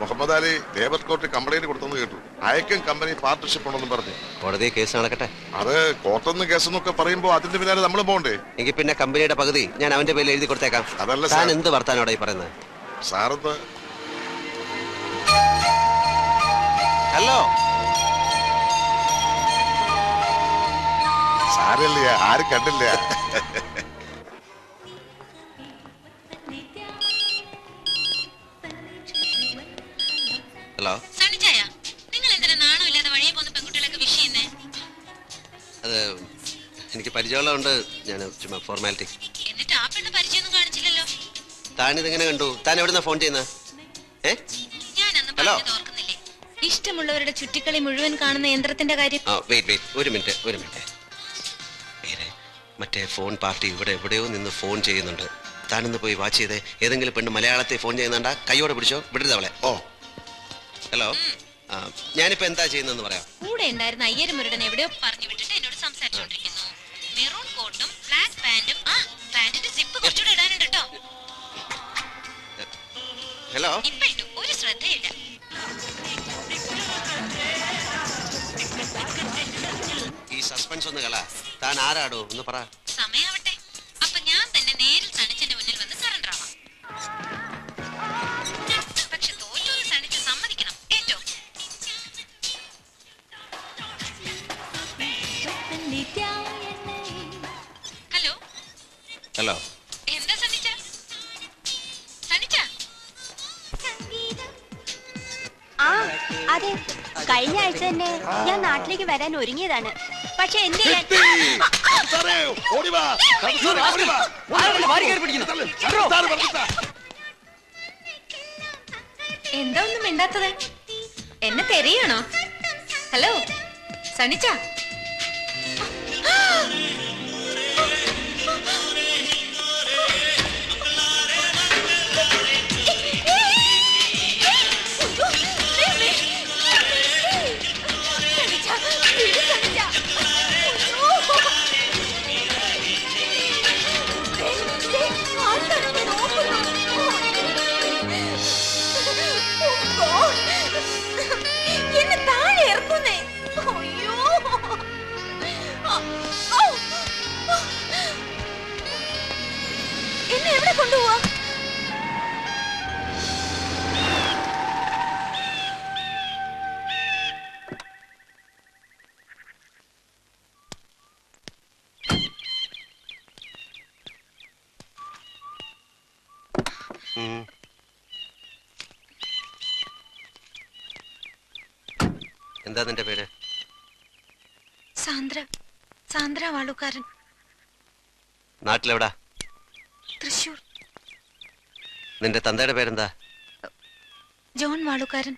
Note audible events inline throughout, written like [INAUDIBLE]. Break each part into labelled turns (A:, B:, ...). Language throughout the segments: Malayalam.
A: മുഹമ്മദ് അലി ലേബർ കോർട്ടിൽ കംപ്ലൈന്റ് കൊടുത്തെന്ന് കേട്ടു. അയക്കും കമ്പനി പാർട്ട്ണർഷിപ്പ് ഉണ്ടെന്നും പറഞ്ഞു.
B: കോടതി കേസ് നടക്കട്ടെ?
A: അത് കോർട്ടെന്ന് കേസെന്നൊക്കെ പറയുമ്പോ അതിന്റെ പിന്നാലെ നമ്മൾ പോകണ്ടേ?
B: എങ്കിൽ പിന്നെ കമ്പനിയുടെ പകുതി ഞാൻ അവന്റെ പേരിൽ എഴുതി കൊടുത്തേക്കാം.
A: അതല്ല സാർ.
B: എന്ത് വർത്താനോടെ ഈ പറയുന്നത്
A: സാറത്ത്
B: ഹലോ.
A: സാരല്ല ആര് കണ്ടില്ല?
B: പരിചയമുള്ളതുകൊണ്ട് ഞാൻ ചുമ്മാ ഫോർമാലിറ്റി
C: എന്നിട്ട് ആ പെണ്ണ് പരിചയമൊന്നും കാണിച്ചില്ലല്ലോ?
B: താൻ ഇതെങ്ങനെ കണ്ടു? താൻ എവിടുന്ന ഫോൺ ചെയ്യുന്ന? ഏ? ഹലോ.
C: ഇഷ്ടമുള്ളവരുടെ ചുറ്റിക്കളി മുഴുവൻ കാണുന്ന യന്ത്രത്തിന്റെ കാര്യം.
B: ആ വെയിറ്റ് വെയിറ്റ് ഒരു മിനിറ്റ് ഒരു മിനിറ്റ് മറ്റേ ഫോൺ പാർട്ടി ഇവിടെ എവിടെയോ നിന്ന് ഫോൺ ചെയ്യുന്നുണ്ട്. താനൊന്ന് പോയി വാച്ച് ചെയ്തേ. ഏതെങ്കിലും പെണ്ണ് മലയാളത്തിൽ ഫോൺ ചെയ്യുന്നുണ്ടാ? കൈയോടെ പിടിച്ചോ? വിടരുത് അവളെ.
A: ഓ.
B: ഹലോ ഞാനിപ്പോ എന്താ ചെയ്യുന്നതെന്ന് പറയാം.
C: കൂടെ ഉണ്ടായിരുന്ന അയ്യര് മുരുടൻ എവിടെയോ പറഞ്ഞു സംസാരിച്ചുകൊണ്ടിരിക്കുന്നു മെറൂൺ കോട്ടും ബ്ലാക്ക് പാന്റും ആ പാന്റിന്റെ സിപ്പ് കുറച്ചുകൂടെ ഇടാനുണ്ട് കേട്ടോ
B: ഹലോ
C: ഇപ്പൊ ഇട്ടു. ഒരു ശ്രദ്ധയില്ല.
B: ഈ സസ്പെൻസ് ഒന്ന് കള. താൻ ആരാടോ? ഒന്ന് പറ.
D: കഴിഞ്ഞ ആഴ്ച തന്നെ ഞാൻ നാട്ടിലേക്ക് വരാൻ ഒരുങ്ങിയതാണ്. പക്ഷെ എന്ത് ചെയ്യാൻ.
C: എന്താ ഒന്നും മിണ്ടാത്തത്? എന്നെ തെരയാണോ ഹലോ സണിച്ച
B: എന്താ നിന്റെ പേര്?
C: സാന്ദ്ര. സാന്ദ്ര വാളുകാരൻ
B: നാട്ടിലെവിടാ?
C: തൃശൂർ
B: നിന്റെ തന്തയുടെ പേരെന്താ?
C: ജോൺ വാളുകാരൻ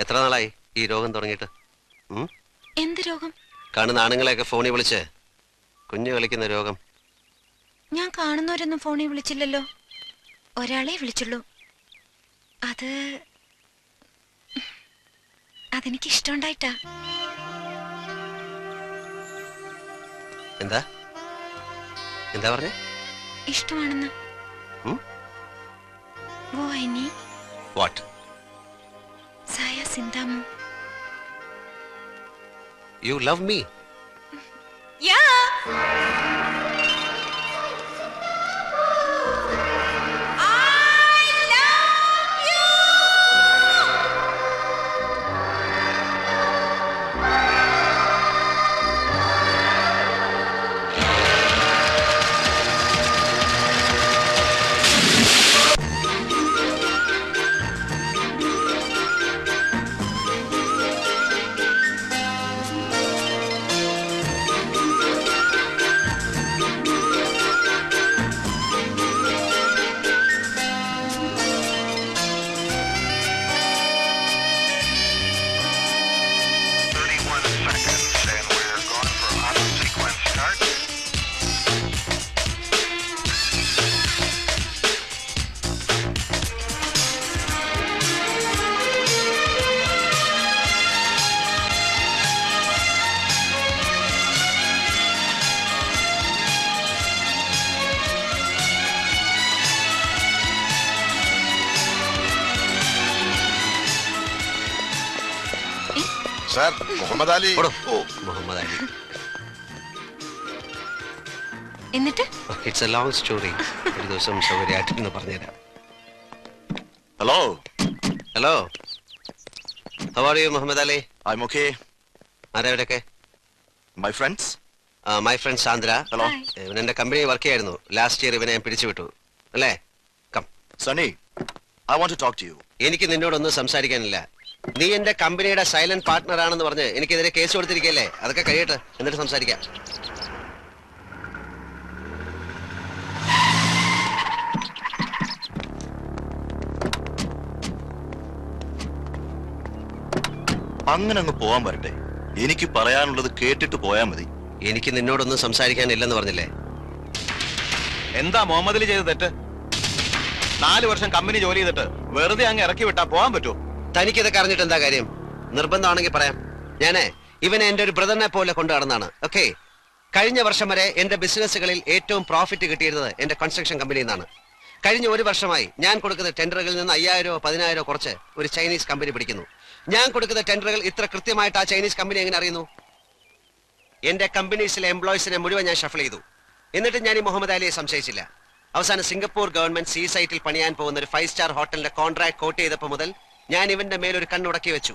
B: എത്ര നാളായി ഈ രോഗം തുടങ്ങിയിട്ട്?
C: എന്ത് രോഗം?
B: കാണുന്ന ആണുങ്ങളെയൊക്കെ ഫോണിൽ വിളിച്ച് കുഞ്ഞു കളിക്കുന്ന രോഗം.
C: ഞാൻ കാണുന്നവരൊന്നും ഫോണിൽ വിളിച്ചില്ലല്ലോ. ഒരാളെ വിളിച്ചുള്ളൂ. അത് അതെനിക്ക് ഇഷ്ടമുണ്ടായിട്ടാ
B: എന്താ? എന്താ പറഞ്ഞേ?
C: ഇഷ്ടമാണെന്ന്.
B: വാട്ട്?
C: സായ സിന്താമു?
B: You love me
C: yeah!
A: Sir Muhammad Ali. ഓ.
B: മുഹമ്മദ് അലി.
C: എന്നിട്ട്?
B: ഇറ്റ്സ് എ ലോങ് സ്റ്റോറി ഒരു ദിവസം സൗകര്യമായിട്ടെന്ന് പറഞ്ഞുതരാം.
E: Hello
B: hello how are you Muhammad Ali?
E: I'm okay.
B: ആരവരൊക്കെ
E: my friends
B: my friend Sandra.
C: Hello
B: ഇവൻ എന്റെ കമ്പനി വർക്ക് ചെയ്യായിരുന്നു. ലാസ്റ്റ് ഇയർ ഇവനെ ഞാൻ പിരിച്ചുവിട്ടു. അല്ലേ? Come
E: Sonny I want to talk to you
B: എനിക്ക് നിന്നോടൊന്നും സംസാരിക്കാനില്ല. നീ എന്റെ കമ്പനിയുടെ സൈലന്റ് പാർട്ട്ണർ ആണെന്ന് പറഞ്ഞ് എനിക്കെതിരെ കേസ് കൊടുത്തിരിക്കല്ലേ അതൊക്കെ കഴിയട്ടെ. എന്നിട്ട് സംസാരിക്കാം.
E: അങ്ങനെ അങ്ങ് പോവാൻ വരട്ടെ. എനിക്ക് പറയാനുള്ളത് കേട്ടിട്ട് പോയാൽ മതി.
B: എനിക്ക് നിന്നോടൊന്നും സംസാരിക്കാനില്ലെന്ന് പറഞ്ഞില്ലേ?
F: എന്താ മുഹമ്മദിൽ ചെയ്ത തെറ്റ്? നാല് വർഷം കമ്പനി ജോലി ചെയ്തിട്ട് വെറുതെ അങ്ങ് ഇറക്കി വിട്ടാ പോവാൻ പറ്റുമോ?
B: തനിക്കിതൊക്കെ അറിഞ്ഞിട്ട് എന്താ കാര്യം? നിർബന്ധമാണെങ്കിൽ പറയാം. ഞാനേ ഇവനെ എന്റെ ഒരു ബ്രദറിനെ പോലെ കൊണ്ടു നടന്നാണ്. ഓക്കെ കഴിഞ്ഞ വർഷം വരെ എന്റെ ബിസിനസ്സുകളിൽ ഏറ്റവും പ്രോഫിറ്റ് കിട്ടിയിരുന്നത് എന്റെ കൺസ്ട്രക്ഷൻ കമ്പനിയിൽ നിന്നാണ് കഴിഞ്ഞ ഒരു വർഷമായി ഞാൻ കൊടുക്കുന്ന ടെൻഡറുകളിൽ നിന്ന് അയ്യായിരോ പതിനായിരോ കുറച്ച് ഒരു ചൈനീസ് കമ്പനി പിടിക്കുന്നു. ഞാൻ കൊടുക്കുന്ന ടെൻഡറുകൾ ഇത്ര കൃത്യമായിട്ട് ആ ചൈനീസ് കമ്പനി എങ്ങനെ അറിയുന്നു? എന്റെ കമ്പനീസിലെ എംപ്ലോയീസിനെ മുഴുവൻ ഞാൻ ഷഫിൾ ചെയ്തു. എന്നിട്ട് ഞാൻ ഈ മുഹമ്മദ് അലിയെ സംശയിച്ചില്ല. അവസാനം സിംഗപ്പൂർ ഗവൺമെന്റ് സീ സൈറ്റിൽ പണിയാൻ പോകുന്ന ഒരു ഫൈവ് സ്റ്റാർ ഹോട്ടലിന്റെ കോൺട്രാക്ട് കോട്ട് ചെയ്തപ്പോൾ മുതൽ ഞാൻ ഇവന്റെ മേലൊരു കണ്ണുടക്കി വെച്ചു.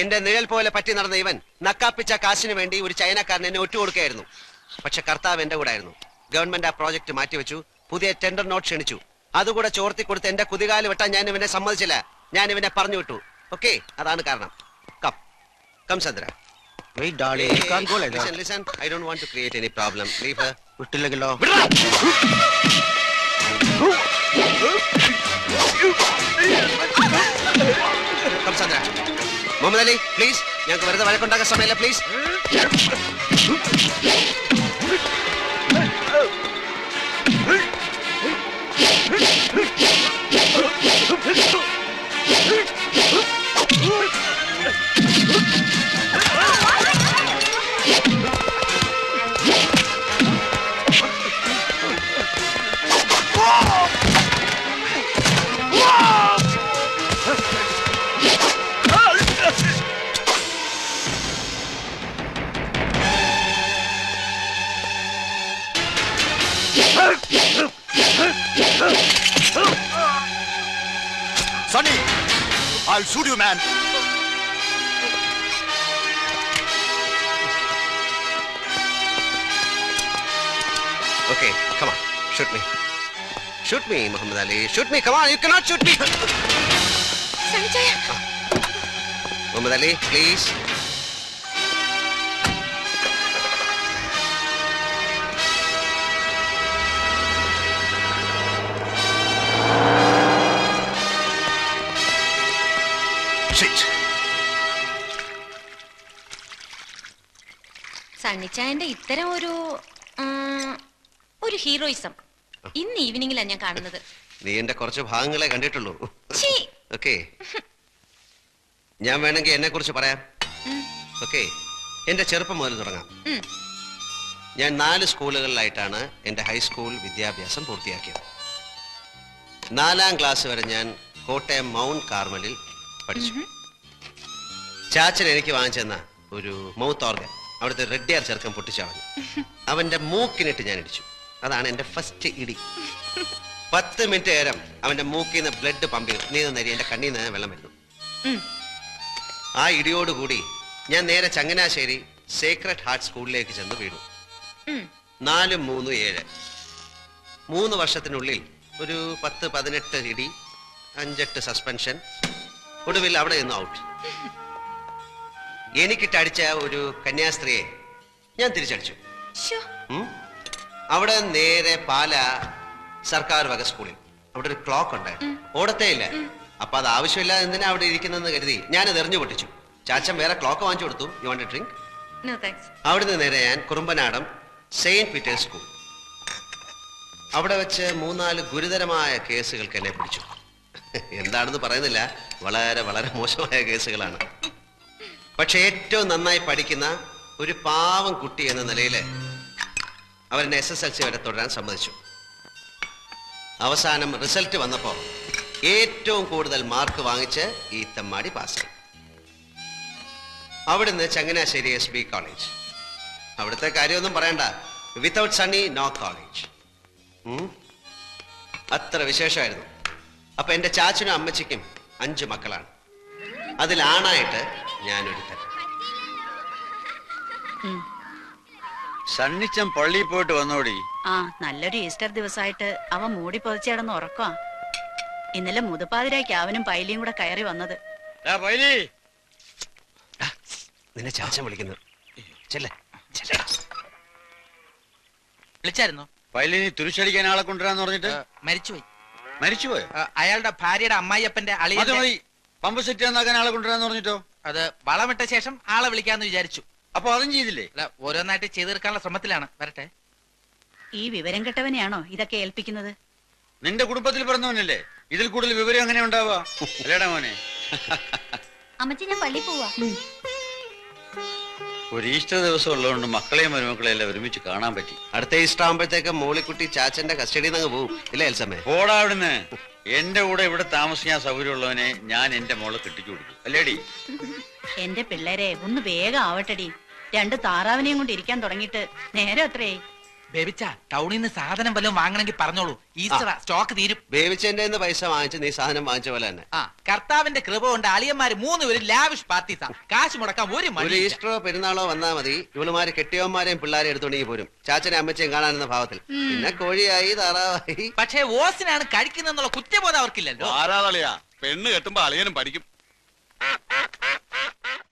B: എന്റെ നിഴൽ പോലെ പറ്റി നടന്ന ഇവൻ നക്കാപ്പിച്ച കാശിന് വേണ്ടി ഒരു ചൈനക്കാരൻ എന്നെ കൊടുക്കുകയായിരുന്നു. പക്ഷെ കർത്താവ് എന്റെ കൂടെ ആയിരുന്നു. ഗവൺമെന്റ് ആ പ്രോജക്ട് മാറ്റിവെച്ചു പുതിയ ടെൻഡർ നോട്ട് ക്ഷണിച്ചു. അതുകൂടെ ചോർത്തി കൊടുത്ത് എന്റെ കുതികാൽ വെട്ടാൻ ഞാൻ ഇവനെ സമ്മതിച്ചില്ല. ഞാൻ ഇവനെ പറഞ്ഞു വിട്ടു. ഓക്കെ അതാണ് കാരണം. Come come Chandra.
G: Wait, darling, you can't go like that.
B: Listen, listen. I don't want to create any problem. Leave her.
G: വിട്ടില്ലെങ്കിലോ?
B: മുഹമ്മദ് പ്ലീസ് ഞങ്ങൾക്ക് വെറുതെ വഴക്കുണ്ടാക്കാൻ സമയമല്ല please
E: Sonny, I'll shoot you, man.
B: Okay, come on, shoot me. Shoot me, Muhammad Ali. Shoot me, come on, you cannot shoot me.
C: Sanjay. Ah.
B: Muhammad Ali, please.
C: ഇത്തരം ഒരു ഒരു ഹീറോയിസം. ഇന്ന് ഈവനിങ്ങിലാണ് ഞാൻ കാണുന്നത്.
B: നീ എന്റെ കുറച്ച് ഭാഗങ്ങളെ കണ്ടിട്ടുള്ളൂ. ഓക്കെ. ഞാൻ വേണമെങ്കിൽ എന്നെ കുറിച്ച് പറയാം. ഓക്കെ. എന്റെ ചെറുപ്പം മുതൽ തുടങ്ങാം. ഞാൻ നാല് സ്കൂളുകളിലായിട്ടാണ് എന്റെ ഹൈസ്കൂൾ വിദ്യാഭ്യാസം പൂർത്തിയാക്കിയത്. നാലാം ക്ലാസ് വരെ ഞാൻ കോട്ടയം മൗണ്ട് കാർമലിൽ പഠിച്ചു. ചാച്ചൻ എനിക്ക് വാങ്ങിച്ചെന്ന ഒരു മൗത്ത് ഓർഗൻ. അവിടുത്തെ റെഡ്ഡിയാർ ചെറുക്കൻ പൊട്ടിച്ചളഞ്ഞു. അവന്റെ മൂക്കിനിട്ട് ഞാൻ ഇടിച്ചു. അതാണ് എന്റെ ഫസ്റ്റ് ഇടി. പത്ത് മിനിറ്റ് നേരം അവന്റെ മൂക്കിൽ നിന്ന് ബ്ലഡ് പമ്പ് ചെയ്തു. നീ നരി എന്റെ കണ്ണിൽ നിന്ന് വെള്ളം വരുന്നു. ആ ഇടിയോടുകൂടി ഞാൻ നേരെ ചങ്ങനാശ്ശേരി സേക്രഡ് ഹാർട്ട് സ്കൂളിലേക്ക് ചെന്ന് വീണു. നാലും മൂന്നും ഏഴ്. മൂന്ന് വർഷത്തിനുള്ളിൽ ഒരു പത്ത് പതിനെട്ട് ഇടി അഞ്ചെട്ട് സസ്പെൻഷൻ ഒടുവിൽ അവിടെ നിന്ന് ഔട്ട് എനിക്കിട്ടടിച്ച ഒരു കന്യാസ്ത്രീയെ ഞാൻ തിരിച്ചടിച്ചു. ഉം. അവിടെ നേരെ പാല സർക്കാർ വക സ്കൂളിൽ. അവിടെ ഒരു ക്ലോക്ക് ഉണ്ടായിരുന്നു ഓടത്തേ ഇല്ല. അപ്പൊ അത് ആവശ്യമില്ല എന്തിനാ അവിടെ ഇരിക്കുന്നെന്ന് കരുതി ഞാനത് എറിഞ്ഞു പൊട്ടിച്ചു. ചാച്ചൻ വേറെ ക്ലോക്ക് വാങ്ങിച്ചു കൊടുത്തു. You want drink. അവിടുന്ന് നേരെ ഞാൻ കുറുമ്പനാടം സെയിന്റ് പീറ്റേഴ്സ് സ്കൂൾ. അവിടെ വെച്ച് മൂന്നാൽ ഗുരുതരമായ കേസുകൾക്ക് എന്നെ പിടിച്ചു. [LAUGHS] എന്താണെന്ന് പറയുന്നില്ല. വളരെ വളരെ മോശമായ കേസുകളാണ്. പക്ഷെ ഏറ്റവും നന്നായി പഠിക്കുന്ന ഒരു പാവം കുട്ടി എന്ന നിലയിൽ അവരെന്നെ എസ് എസ് എൽ സി വരെ തുടരാൻ സമ്മതിച്ചു. അവസാനം റിസൾട്ട് വന്നപ്പോൾ ഏറ്റവും കൂടുതൽ മാർക്ക് വാങ്ങിച്ച് ഈ തെമ്മാടി പാസ്സായി അവിടുന്ന് ചങ്ങനാശ്ശേരി എസ് ബി കോളേജ് അവിടുത്തെ കാര്യമൊന്നും പറയണ്ട. വിത്തൗട്ട് സണ്ണി നോ കോളേജ് അത്ര വിശേഷമായിരുന്നു. അപ്പൊ എന്റെ ചാച്ചനും അമ്മച്ചിക്കും അഞ്ച് മക്കളാണ്. അതിലാണായിട്ട് ഞാനൊരുത്തൻ.
H: സണ്ണിച്ചൻ പള്ളിയിൽ പോയിട്ട് വന്നോടി.
I: ആ നല്ലൊരു ഈസ്റ്റർ ദിവസമായിട്ട് അവൻ മൂടി പൊതിച്ചടന്ന് ഉറക്കോ ഇന്നലെ മുതുപ്പാതിരായ്ക്ക് അവനും പൈലിയും കൂടെ കയറി വന്നത്.
H: പൈലി.
B: നിന്നെ ചാച്ചൻ വിളിക്കുന്നു. ചെല്ലേ ചെല്ലടാ
G: വിളിച്ചായിരുന്നു?
H: പൈലി നീ തുരിശടിക്കാൻ ആളെ കൊണ്ടുവരാന്ന് പറഞ്ഞിട്ട്?
G: മരിച്ചുപോയി.
H: മരിച്ചുപോയോ?
G: അയാളുടെ ഭാര്യയുടെ അമ്മായിയപ്പന്റെ
H: അളിയ പമ്പ് സെറ്റ് നന്നാക്കാൻ ആളെ കൊണ്ടുവരാന്ന് പറഞ്ഞിട്ടോ?
G: അത് വളമിട്ട ശേഷം ആളെ വിളിക്കാന്ന് വിചാരിച്ചു.
H: അപ്പൊ അതും ചെയ്തില്ലേ?
G: അല്ല ഓരോന്നായിട്ട് ചെയ്തു തീർക്കാനുള്ള ശ്രമത്തിലാണ്. വരട്ടെ.
I: ഈ വിവരം കെട്ടവനെയാണോ ഇതൊക്കെ ഏൽപ്പിക്കുന്നത്?
H: നിന്റെ കുടുംബത്തിൽ പിറന്നവനല്ലേ? ഇതിൽ കൂടുതൽ വിവരം എങ്ങനെ ഉണ്ടാവാ അല്ലേടാ മോനെ?
D: അമ്മച്ചി ഞാൻ പള്ളി പോവാ.
H: ഒരു ഈസ്റ്റർ ദിവസം ഉള്ളതുകൊണ്ട് മക്കളെയും മരുമക്കളെയും എല്ലാം ഒരുമിച്ച് കാണാൻ പറ്റി.
B: അടുത്ത ഈസ്റ്റർ ആകുമ്പോഴത്തേക്ക് മോളിക്കുട്ടി ചാച്ചന്റെ കസ്റ്റഡിയിൽ നിന്ന് പോവും. ഇല്ല എൽസമ്മേ?
H: ഓടാ അവിടുന്ന്. എന്റെ കൂടെ ഇവിടെ താമസിക്കാൻ സൗകര്യമുള്ളവനെ ഞാൻ എന്റെ മോളെ കെട്ടിച്ചു കൊടുക്കും അല്ലേടി?
I: എന്റെ പിള്ളേരെ ഒന്ന് വേഗം ആവട്ടടി. രണ്ട് താറാവിനെയും കൊണ്ട് ഇരിക്കാൻ തുടങ്ങിയിട്ട് നേരെ അത്രേ
G: ബേബിച്ച ടൗണിൽ നിന്ന് സാധനം വല്ലതും വാങ്ങണമെങ്കിൽ പറഞ്ഞോളൂ. ഈസ്റ്റർ സ്റ്റോക്ക് തീരും.
B: ബേബിച്ചന്റെ പൈസ വാങ്ങിച്ച് നീ സാധനം വാങ്ങിച്ച പോലെ തന്നെ.
G: ആ കർത്താവിന്റെ കൃപ കൊണ്ട് അളിയന്മാര് മൂന്ന് പേരും ലാവിഷ് പാർട്ടീസാ കാശ് മുടക്കാൻ ഒരു
B: ഒരു
G: മണി
B: ഈസ്റ്ററോ പെരുന്നാളോ വന്നാ മതി. ഇവളുമാര് കെട്ടിയവന്മാരെയും പിള്ളേരെ എടുത്തോണ്ടെങ്കിൽ പോരും. ചാച്ചനെ അമ്മച്ചയും കാണാനെന്ന ഭാവത്തിൽ. പിന്നെ കോഴിയായി താറാവായി.
G: പക്ഷേ ഓസിനാണ് കഴിക്കുന്നെന്നുള്ള കുറ്റബോധം അവർക്കില്ലല്ലോ.
A: ആരാതളിയാ പെണ്ണ് കെട്ടുമ്പോ അളിയനും പഠിക്കും.